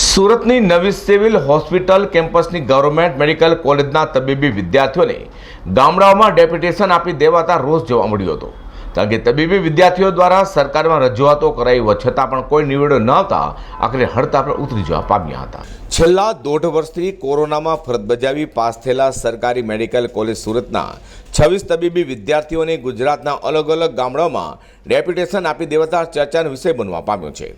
સુરતની નવી civil hospital કેમ્પસની ગવર્મેન્ટ મેડિકલ કોલેજના તબીબી વિદ્યાર્થીઓને ગામડાઓમાં ડેપ્યુટેશન આપી દેવાતા રોષ જોવા મળ્યો હતો. કારણ કે તબીબી વિદ્યાર્થીઓ દ્વારા સરકારમાં રજૂઆતો કરાઈ છતાં પણ કોઈ નિવેડો ન આવતા આખરે હડતાળ પર ઉતરી જવા પામ્યા હતા. છેલ્લા દોઢ વર્ષથી કોરોનામાં ફરજ બજાવી પાસ થયેલા સરકારી મેડિકલ કોલેજ સુરતના છવ્વીસ તબીબી વિદ્યાર્થીઓને ગુજરાતના અલગ અલગ ગામડાઓમાં ડેપ્યુટેશન આપી દેવાતા ચર્ચાનો વિષય બનવા પામ્યો છે.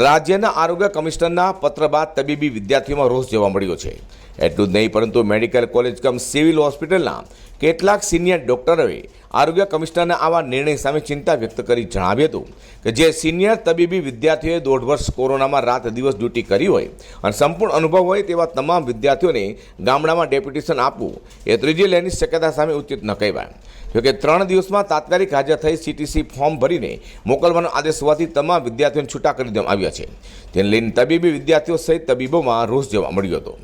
રાજ્યના આરોગ્ય કમિશનરના પત્ર બાદ તબીબી વિદ્યાર્થીઓમાં રોષ જોવા મળ્યો છે. એટલું જ નહીં, પરંતુ મેડિકલ કોલેજ કમ સિવિલ હોસ્પિટલના કેટલાક સિનિયર ડોક્ટરોએ આરોગ્ય કમિશનરના આવા નિર્ણય સામે ચિંતા વ્યક્ત કરી જણાવ્યું હતું કે જે સિનિયર તબીબી વિદ્યાર્થીઓએ દોઢ વર્ષ કોરોનામાં રાત દિવસ ડ્યુટી કરી હોય અને સંપૂર્ણ અનુભવ હોય તેવા તમામ વિદ્યાર્થીઓને ગામડામાં ડેપ્યુટેશન આપવું એ ત્રીજી લહેરની શક્યતા સામે ઉચિત ન કહેવાય. જોકે ત્રણ દિવસમાં તાત્કાલિક હાજર થઈ સીટીસી ફોર્મ ભરીને મોકલવાનો આદેશ હોવાથી તમામ વિદ્યાર્થીઓને છૂટા કરી દેવામાં આવ્યા છે. તેને લઈને તબીબી વિદ્યાર્થીઓ સહિત તબીબોમાં રોષ જોવા મળ્યો હતો.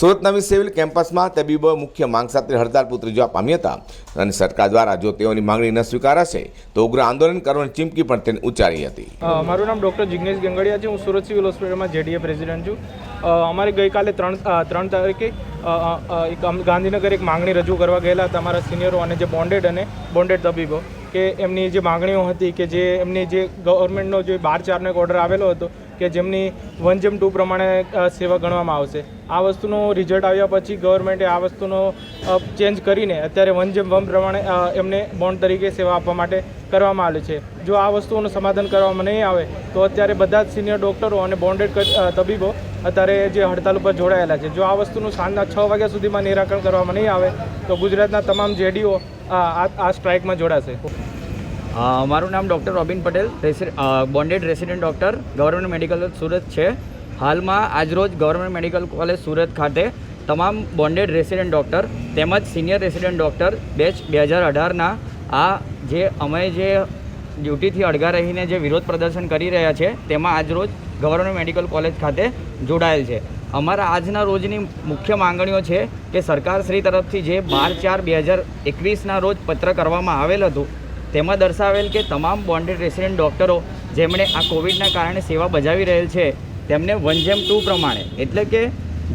સુરત નવી સિવિલ કેમ્પસમાં તબીબો મુખ્ય માંગ સાથે હડતાલ પુત્ર જોવા પામ્યા હતા અને સરકાર દ્વારા જો તેઓની માંગણી ન સ્વીકારાશે, તો ઉગ્ર આંદોલન કરવાની ચીમકી પણ તેને ઉચ્ચારી હતી. મારું નામ ડૉક્ટર જિગ્નેશ ગંગડિયા છે. હું સુરત સિવિલ હોસ્પિટલમાં જેડીએ પ્રેસિડેન્ટ છું. અમારે ગઈકાલે ત્રણ ત્રણ તારીખે એક ગાંધીનગર એક માંગણી રજૂ કરવા ગયેલા હતા અમારા સિનિયરો અને જે બોન્ડેડ અને બોન્ડેડ તબીબો, કે એમની જે માંગણીઓ હતી કે જે એમની જે ગવર્મેન્ટનો જે બાર ચારનો એક ઓર્ડર આવેલો હતો, કે જેમની વન જેમ ટુ પ્રમાણે સેવા ગણવામાં આવશે. આ વસ્તુનું રિઝલ્ટ આવ્યા પછી ગવર્મેન્ટે આ વસ્તુનો ચેન્જ કરીને અત્યારે વન જેમ વન પ્રમાણે એમને બોન્ડ તરીકે સેવા આપવા માટે કરવામાં આવેલી છે. જો આ વસ્તુઓનું સમાધાન કરવામાં નહીં આવે, તો અત્યારે બધા જ સિનિયર ડૉક્ટરો અને બોન્ડેડ તબીબો અત્યારે જે હડતાલ ઉપર જોડાયેલા છે. જો આ વસ્તુનું સાંજના છ વાગ્યા સુધીમાં નિરાકરણ કરવામાં નહીં આવે, તો ગુજરાતના તમામ જેડીઓ આ સ્ટ્રાઇકમાં જોડાશે. મારું નામ doctor Robin Patel bonded resident doctor government medical Surat છે. હાલમાં આજરોજ ગવર્મેન્ટ મેડિકલ કોલેજ સુરત ખાતે તમામ બોન્ડેડ રેસિડેન્ટ ડૉક્ટર તેમજ સિનિયર રેસિડેન્ટ ડૉક્ટર બેચ બે હજાર અઢારના આ જે અમે જે ડ્યુટીથી અળગા રહીને જે વિરોધ પ્રદર્શન કરી રહ્યા છે, તેમાં આજરોજ ગવર્મેન્ટ મેડિકલ કોલેજ ખાતે જોડાયેલ છે. અમારા આજના રોજની મુખ્ય માંગણીઓ છે કે સરકારશ્રી તરફથી જે બાર ચાર બે હજાર એકવીસના રોજ પત્ર કરવામાં આવેલ હતું, તેમાં દર્શાવેલ કે તમામ બોન્ડેડ રેસિડેન્ટ ડૉક્ટરો જેમણે આ કોવિડના કારણે સેવા બજાવી રહેલ છે, તેમને વન જેમ ટુ પ્રમાણે, એટલે કે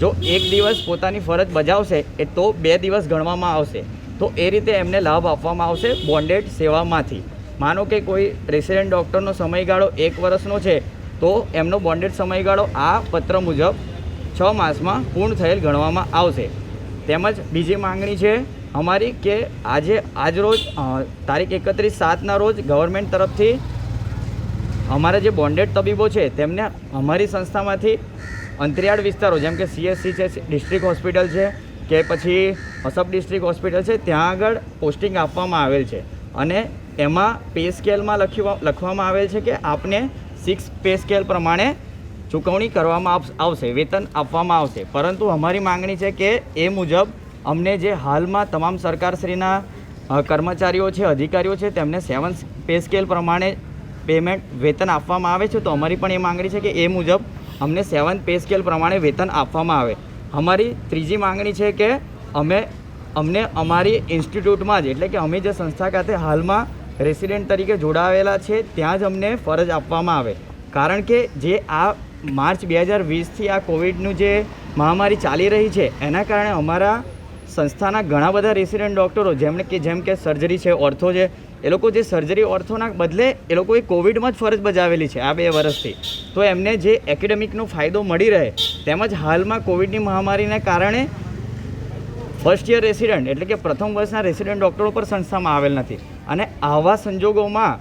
જો એક દિવસ પોતાની ફરજ બજાવશે, એ તો બે દિવસ ગણવામાં આવશે. તો એ રીતે એમને લાભ આપવામાં આવશે બોન્ડેડ સેવામાંથી. માનો કે કોઈ રેસિડેન્ટ ડૉક્ટરનો સમયગાળો એક વર્ષનો છે, તો એમનો બોન્ડેડ સમયગાળો આ પત્ર મુજબ છ માસમાં પૂર્ણ થયેલ ગણવામાં આવશે. તેમજ બીજી માંગણી છે અમારી કે આજે આજરોજ તારીખ એકત્રીસ સાતના રોજ ગવર્મેન્ટ તરફથી અમારા જે બોન્ડેડ તબીબો છે, તેમને અમારી સંસ્થામાંથી અંતરિયાળ વિસ્તારો, જેમ કે સીએસસી છે ડિસ્ટ્રિક્ટ હોસ્પિટલ છે, કે પછી સબ ડિસ્ટ્રિક્ટ હોસ્પિટલ છે, ત્યાં આગળ પોસ્ટિંગ આપવામાં આવેલ છે. અને એમાં પે સ્કેલમાં લખ્યું લખવામાં આવેલ છે કે આપને સિક્સ પે સ્કેલ પ્રમાણે ચૂકવણી કરવામાં આવશે વેતન આપવામાં આવશે. પરંતુ અમારી માંગણી છે કે એ મુજબ અમને જે હાલમાં તમામ સરકારશ્રીના કર્મચારીઓ છે, અધિકારીઓ છે, તેમને સેવન પે સ્કેલ પ્રમાણે પેમેન્ટ વેતન આપવામાં આવે છે, તો અમારી પણ એ માંગણી છે કે એ મુજબ અમને સેવન પે સ્કેલ પ્રમાણે વેતન આપવામાં આવે. અમારી ત્રીજી માંગણી છે કે અમે અમને અમારી ઇન્સ્ટિટ્યૂટમાં જ, એટલે કે અમે જે સંસ્થા ખાતે હાલમાં રેસિડેન્ટ તરીકે જોડાવેલા છે, ત્યાં જ અમને ફરજ આપવામાં આવે. કારણ કે જે આ માર્ચ બે હજાર વીસથી આ કોવિડનું જે મહામારી ચાલી રહી છે, એના કારણે અમારા સંસ્થાના ઘણા બધા રેસિડેન્ટ ડૉક્ટરો જેમણે કે જેમ કે સર્જરી છે, ઓર્થો છે, એ લોકો જે સર્જરી ઓર્થોના બદલે એ લોકોએ કોવિડમાં જ ફરજ બજાવેલી છે આ બે વર્ષથી. તો એમને જે એકેડેમિકનો ફાયદો મળી રહે, તેમજ હાલમાં કોવિડની મહામારીને કારણે ફર્સ્ટ યર રેસિડન્ટ એટલે કે પ્રથમ વર્ષના રેસિડન્ટ ડૉક્ટરો પર સંસ્થામાં આવેલ નથી. અને આવા સંજોગોમાં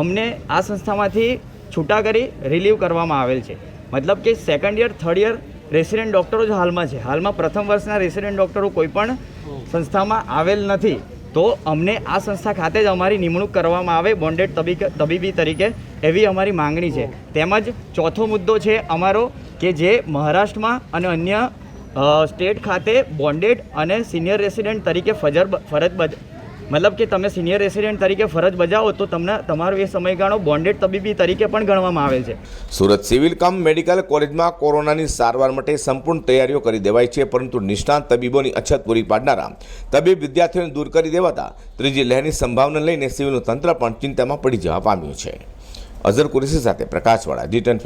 અમને આ સંસ્થામાંથી છૂટા કરી રિલીવ કરવામાં આવેલ છે. મતલબ કે second year third year resident ડૉક્ટરો જ હાલમાં છે. હાલમાં પ્રથમ વર્ષના રેસિડેન્ટ ડૉક્ટરો કોઈ પણ સંસ્થામાં આવેલ નથી. તો અમને આ સંસ્થા ખાતે જ અમારી નિમણૂક કરવામાં આવે બોન્ડેડ તબી તબીબી તરીકે એવી અમારી માંગણી છે. તેમજ ચોથો મુદ્દો છે અમારો કે જે મહારાષ્ટ્રમાં અને અન્ય સ્ટેટ ખાતે બોન્ડેડ અને સિનિયર રેસિડેન્ટ તરીકે ફજર, ફરજ મતલબ કે તમે સિનિયર રેસિડેન્ટ તરીકે ફરજ બજાવો તો તમને તમારો એ સમયગાળો બોન્ડેડ તબીબી તરીકે પણ ગણવામાં આવે છે. સુરત સિવિલ કમ મેડિકલ કોલેજમાં કોરોનાની સારવાર માટે સંપૂર્ણ તૈયારીઓ કરી દેવાઈ છે, પરંતુ નિષ્ણાંત તબીબોની અછત પૂરી પાડનારા તબીબ વિદ્યાર્થીઓને દૂર કરી દેવાતા ત્રીજી લહેરની સંભાવના લઈને સિવિલનું તંત્ર પણ ચિંતામાં પડી જવા પામ્યું છે. અઝર કુરેશી સાથે પ્રકાશવાળા જી ટેન